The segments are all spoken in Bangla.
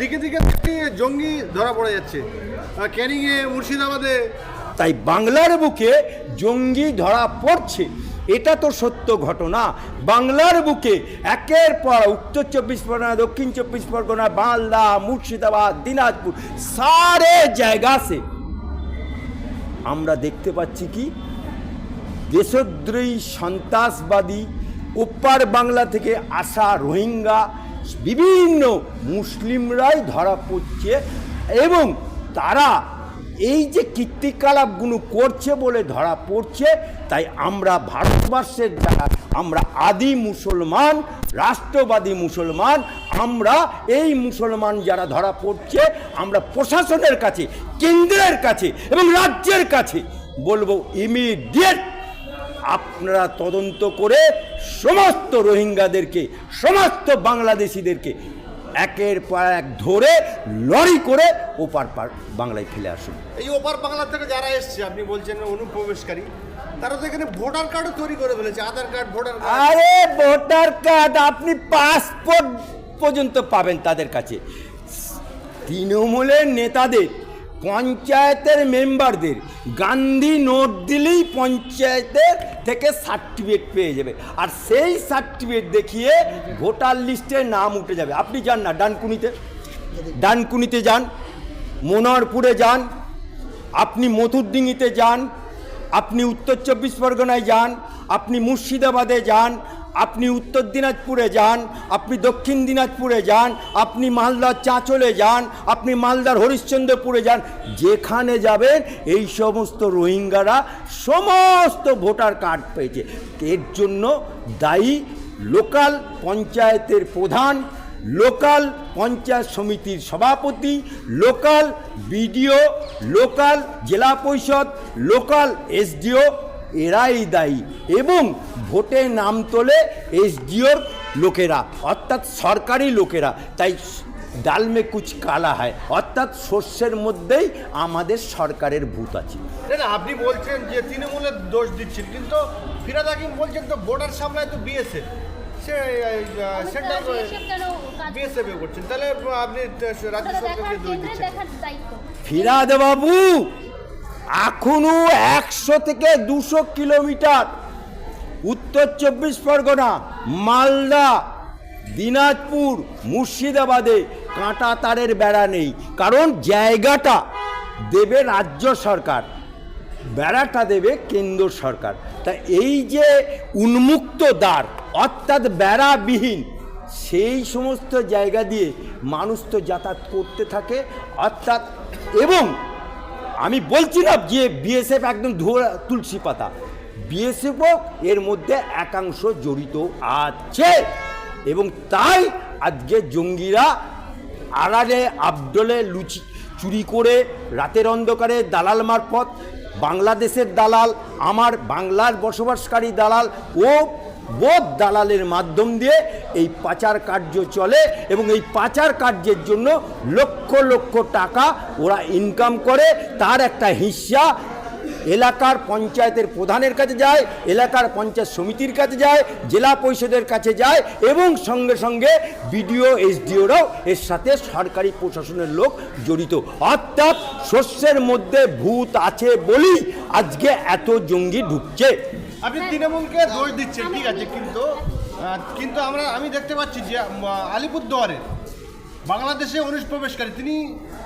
দিকে দিকে জঙ্গি ধরা পড়ে যাচ্ছে। ক্যানিংয়ে মুর্শিদাবাদে তাই বাংলার বুকে জঙ্গি ধরা পড়ছে। এটা তো সত্য ঘটনা। বাংলার বুকে একের পর উত্তর চব্বিশ পরগনা, দক্ষিণ চব্বিশ পরগনা মালদা মুর্শিদাবাদ, দিনাজপুর, সারে জায়গা সে আমরা দেখতে পাচ্ছি কি? দেশদ্রোহী সন্ত্রাসবাদী ওপার বাংলা থেকে আসা রোহিঙ্গা বিভিন্ন মুসলিমরাই ধরা পড়ছে এবং তারা এই যে কীর্তিকলাপগুলো করছে বলে ধরা পড়ছে, তাই আমরা ভারতবর্ষের যারা, আমরা আদি মুসলমান, রাষ্ট্রবাদী মুসলমান, আমরা এই মুসলমান যারা ধরা পড়ছে, আমরা প্রশাসনের কাছে, কেন্দ্রের কাছে এবং রাজ্যের কাছে বলব ইমিডিয়েট আপনারা তদন্ত করে সমস্ত রোহিঙ্গাদেরকে সমস্ত বাংলাদেশিদেরকে একের পর এক ধরে লরি করে ওপার পার বাংলায় ফেলে আসুন। এই ওপার বাংলা থেকে যারা এসছে আপনি বলছেন অনুপ্রবেশকারী তারা তো এখানে ভোটার কার্ডও তৈরি করে ফেলেছে আধার কার্ড ভোটার আরে ভোটার কার্ড আপনি পাসপোর্ট পর্যন্ত পাবেন তাদের কাছে। তৃণমূলের নেতাদের পঞ্চায়েতের মেম্বারদের গান্ধী নোট দিলেই পঞ্চায়েতের থেকে সার্টিফিকেট পেয়ে যাবে। আর সেই সার্টিফিকেট দেখিয়ে ভোটার লিস্টে নাম উঠে যাবে। আপনি যান না, ডানকুনিতে। ডানকুনিতে যান মনোহরপুরে যান, আপনি মথুরডিঙ্গিতে যান, আপনি উত্তর চব্বিশ পরগনায় যান, আপনি মুর্শিদাবাদে যান আপনি উত্তর দিনাজপুরে যান, আপনি দক্ষিণ দিনাজপুরে যান, আপনি মালদার চাঁচলে যান, আপনি মালদার হরিশ্চন্দ্রপুরে যান, যেখানে যাবেন এই সমস্ত রোহিঙ্গারা সমস্ত ভোটার কার্ড পেয়েছে। এর জন্য দায়ী লোকাল পঞ্চায়েতের প্রধান, লোকাল পঞ্চায়েত সমিতির সভাপতি, লোকাল বিডিও, লোকাল জেলা পরিষদ, লোকাল এসডিও এরাই দায়ী এবং ভোটে নাম তোলে এসডিওর লোকেরা অর্থাৎ সরকারি লোকেরা। তাই ডাল মে কুচ কালা হয় অর্থাৎ শস্যের মধ্যেই আমাদের সরকারের ভূত আছে। আপনি বলছেন যে তৃণমূলের দোষ দিচ্ছেন কিন্তু ফিরাদ হাকিম বলছেন তো ভোটার সামলায় তো বিএসএফ সে বিএসএফ কাজ বিএসএফ করছেন? তাহলে আপনি রাজ্য সরকারকে দোষ দিচ্ছেন। ফিরাদ বাবু! এখনও একশো থেকে দুশো কিলোমিটার। উত্তর চব্বিশ পরগনা, মালদা, দিনাজপুর, মুর্শিদাবাদে কাঁটা তারের বেড়া নেই। কারণ জায়গাটা দেবে রাজ্য সরকার, বেড়াটা দেবে কেন্দ্র সরকার। তা এই যে উন্মুক্ত দ্বার, অর্থাৎ বেড়াবিহীন, সেই সমস্ত জায়গা দিয়ে মানুষ তো যাতায়াত করতে থাকে। অর্থাৎ এবং আমি বলছি না যে বিএসএফ একদম ধোয়া তুলসী পাতা। বিএসএফও এর মধ্যে একাংশ জড়িত আছে। এবং তাই আজকে জঙ্গিরা আড়ালে, আবডলে লুচি চুরি করে রাতের অন্ধকারে দালাল মারফত, বাংলাদেশের দালাল, আমার বাংলার বসবাসকারী দালাল ও বোধ দালালের মাধ্যম দিয়ে এই পাচার কার্য চলে এবং এই পাচার কার্যের জন্য লক্ষ লক্ষ টাকা ওরা ইনকাম করে। তার একটা হিস্সা এলাকার পঞ্চায়েতের প্রধানের কাছে যায়, এলাকার পঞ্চায়েত সমিতির কাছে যায়, জেলা পরিষদের কাছে যায় এবং সঙ্গে সঙ্গে বিডিও, এসডিওরাও এর সাথে সরকারি প্রশাসনের লোক জড়িত। অর্থাৎ শস্যের মধ্যে ভূত আছে বলেই আজকে এত জঙ্গি ঢুকছে। আপনি তৃণমূলকে দোষ দিচ্ছেন ঠিক আছে কিন্তু কিন্তু আমরা আমি দেখতে পাচ্ছি যে আলিপুরদুয়ারের বাংলাদেশে অনুপ্রবেশকারী তিনি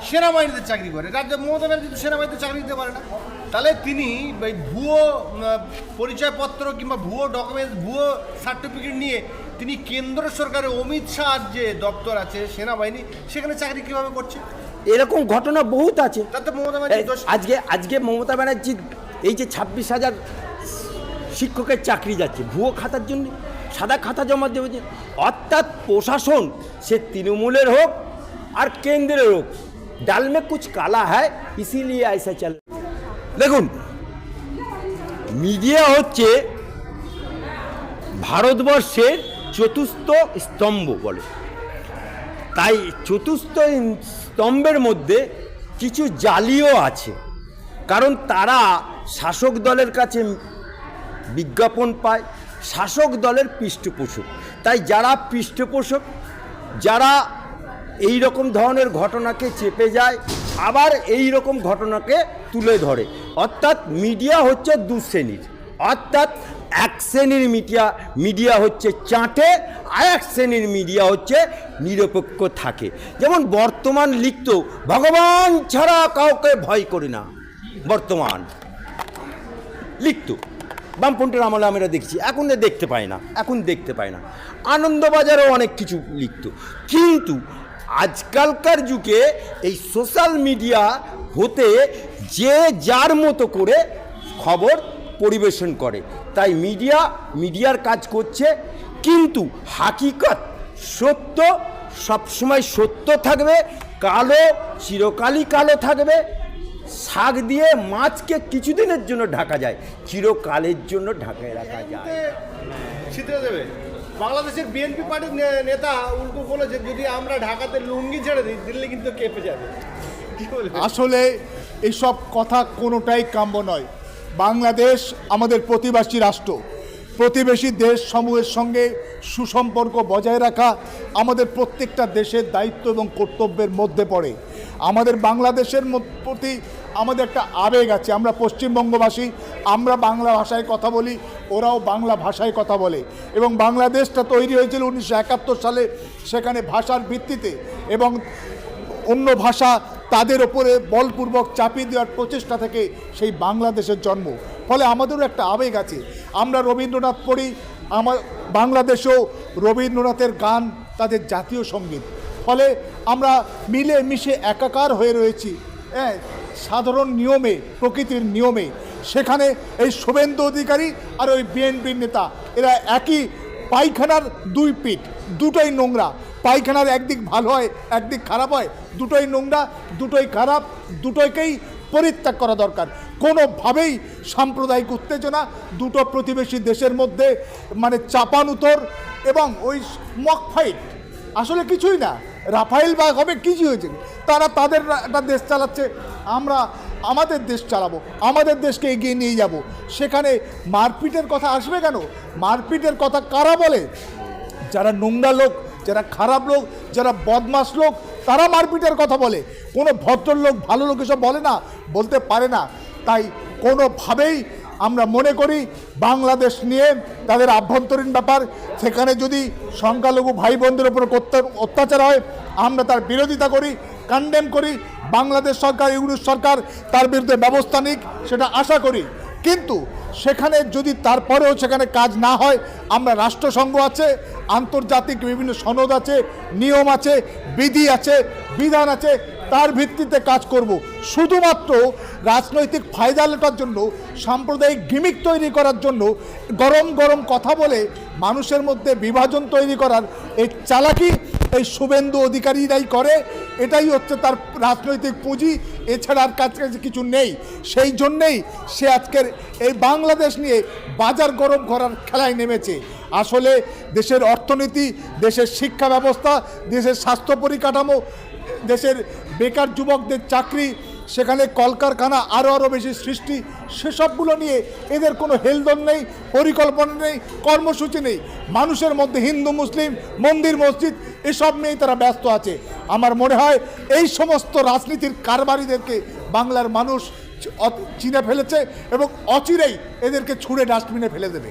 সেনাবাহিনীতে চাকরি করে। রাজ্য মমতা ব্যানার্জি তো সেনাবাহিনীতে চাকরি দিতে পারে না। তাহলে তিনি এই ভুয়ো পরিচয়পত্র কিংবা ভুয়ো ডকুমেন্টস ভুয়ো সার্টিফিকেট নিয়ে তিনি কেন্দ্র সরকারের অমিত শাহর যে দপ্তর আছে সেনাবাহিনী সেখানে চাকরি কীভাবে করছে? এরকম ঘটনা বহুত আছে। তাতে মমতা ব্যানার্জি দোষ আজকে আজকে মমতা ব্যানার্জি এই যে ছাব্বিশ হাজার শিক্ষকের চাকরি যাচ্ছে, ভুয়ো খাতার জন্য, সাদা খাতা জমা দেবে অর্থাৎ প্রশাসন, সে তৃণমূলের হোক আর কেন্দ্রের হোক, ডাল মে কুছ কালা হ্যায়, ইসিলিয়ে আইসা চল। দেখুন, মিডিয়া হচ্ছে ভারতবর্ষের চতুর্থ স্তম্ভ বলে। তাই চতুর্থ স্তম্ভের মধ্যে কিছু জালিও আছে। কারণ তারা শাসক দলের কাছে বিজ্ঞাপন পায়, শাসক দলের পৃষ্ঠপোষক। তাই যারা পৃষ্ঠপোষক, যারা এই রকম ধরনের ঘটনাকে চেপে যায়, আবার এই রকম ঘটনাকে তুলে ধরে। অর্থাৎ মিডিয়া হচ্ছে দু শ্রেণির অর্থাৎ এক শ্রেণির মিডিয়া মিডিয়া হচ্ছে চাঁটে, আর এক শ্রেণির মিডিয়া হচ্ছে নিরপেক্ষ থাকে। যেমন বর্তমান লিখত ভগবান ছাড়া কাউকে ভয় করি না। বর্তমান লিখতো বামপন্থীর আমলে আমরা দেখছি, এখন দেখতে পাই না, এখন দেখতে পাই না। আনন্দবাজারও অনেক কিছু লিখত, কিন্তু আজকালকার যুগে এই সোশ্যাল মিডিয়া হতে যে যার মতো করে খবর পরিবেশন করে, তাই মিডিয়া, মিডিয়ার কাজ করছে, কিন্তু হাকিকত সত্য, সবসময় সত্য থাকবে, কালো, চিরকালই কালো থাকবে শাক দিয়ে মাছকে কিছুদিনের জন্য ঢাকা যায় চিরকালের জন্য ঢাকায় রাখা যায়। ছিদ্রে দেবে। বাংলাদেশের বিএনপি পার্টির নেতা উল্টো বলেছে যদি আমরা ঢাকাতে লুঙ্গি ছেড়ে দিই দিল্লি কিন্তু কেঁপে যাবে। আসলে এইসব কথা কোনোটাই কাম্য নয়। বাংলাদেশ আমাদের প্রতিবাসী রাষ্ট্র। প্রতিবেশী দেশ সমূহের সঙ্গে সুসম্পর্ক বজায় রাখা আমাদের প্রত্যেকটা দেশের দায়িত্ব এবং কর্তব্যের মধ্যে পড়ে। আমাদের বাংলাদেশের প্রতি আমাদের একটা আবেগ আছে। আমরা পশ্চিমবঙ্গবাসী, আমরা বাংলা ভাষায় কথা বলি, ওরাও বাংলা ভাষায় কথা বলে। এবং বাংলাদেশটা তৈরি হয়েছিল উনিশশো একাত্তর সালে সেখানে ভাষার ভিত্তিতে এবং অন্য ভাষা তাদের ওপরে বলপূর্বক চাপিয়ে দেওয়ার প্রচেষ্টা থেকে সেই বাংলাদেশের জন্ম। ফলে আমাদেরও একটা আবেগ আছে। আমরা রবীন্দ্রনাথ পড়ি আমার বাংলাদেশেও রবীন্দ্রনাথের গান তাদের জাতীয় সংগীত। ফলে আমরা মিলে মিশে একাকার হয়ে রয়েছি। হ্যাঁ সাধারণ নিয়মে, প্রকৃতির নিয়মে। সেখানে এই শুভেন্দু অধিকারী আর ওই বিএনপির নেতা, এরা একই পায়খানার দুই পিঠ, দুটোই নোংরা। পায়খানার একদিক ভালো হয়, একদিক খারাপ হয়, দুটোই নোংরা, দুটোই খারাপ, দুটোকেই পরিত্যাগ করা দরকার। কোনোভাবেই সাম্প্রদায়িক উত্তেজনা, দুটো প্রতিবেশী দেশের মধ্যে মানে চাপানুতর এবং ওই মক ফাইট আসলে কিছুই না। রাফাইল বাগ হবে কিছু হয়েছে? তারা তাদের একটা দেশ চালাচ্ছে, আমরা আমাদের দেশ চালাবো, আমাদের দেশকে এগিয়ে নিয়ে যাব। সেখানে মারপিটের কথা আসবে কেন? মারপিটের কথা কারা বলে? যারা নোংরা লোক, যারা খারাপ লোক, যারা বদমাস লোক, তারা মারপিটের কথা বলে। কোনো ভদ্রলোক, ভালো লোক এসব বলে না, বলতে পারে না। তাই কোনোভাবেই আমরা মনে করি বাংলাদেশ নিয়ে তাদের আভ্যন্তরীণ ব্যাপার, সেখানে যদি সংখ্যালঘু ভাই বোনদের উপর অত্যা- অত্যাচার হয়, আমরা তার বিরোধিতা করি কন্ডেম করি, বাংলাদেশ সরকার ইউনিট সরকার তার বিরুদ্ধে ব্যবস্থা নিক, সেটা আশা করি। কিন্তু সেখানে যদি তারপরেও সেখানে কাজ না হয়, আমরা রাষ্ট্রসংঘ আছে, আন্তর্জাতিক বিভিন্ন সনদ আছে, নিয়ম আছে, বিধি আছে, বিধান আছে তার ভিত্তিতে কাজ করব। শুধুমাত্র রাজনৈতিক ফায়দা লোটার জন্য, সাম্প্রদায়িক গিমিক তৈরি করার জন্য, গরম গরম কথা বলে মানুষের মধ্যে বিভাজন তৈরি করার এই চালাকি এই শুভেন্দু অধিকারীরাই করে। এটাই হচ্ছে তার রাজনৈতিক পুঁজি। এছাড়া আর কাছে কাছে কিছু নেই। সেই জন্যেই সে আজকের এই বাংলাদেশ নিয়ে বাজার গরম করার খেলায় নেমেছে। আসলে দেশের অর্থনীতি, দেশের শিক্ষা ব্যবস্থা, দেশের স্বাস্থ্য পরিকাঠামো, দেশের বেকার যুবকদের চাকরি সেখানে কলকারখানা আরও আরও বেশি সৃষ্টি, সেসবগুলো নিয়ে এদের কোনো হেলদন নেই, পরিকল্পনা নেই, কর্মসূচি নেই। মানুষের মধ্যে হিন্দু, মুসলিম, মন্দির, মসজিদ, এসব নিয়েই তারা ব্যস্ত আছে। আমার মনে হয় এই সমস্ত রাজনীতির কারবারিদেরকে বাংলার মানুষ চিনে ফেলেছে এবং অচিরেই এদেরকে ছুঁড়ে ডাস্টবিনে ফেলে দেবে।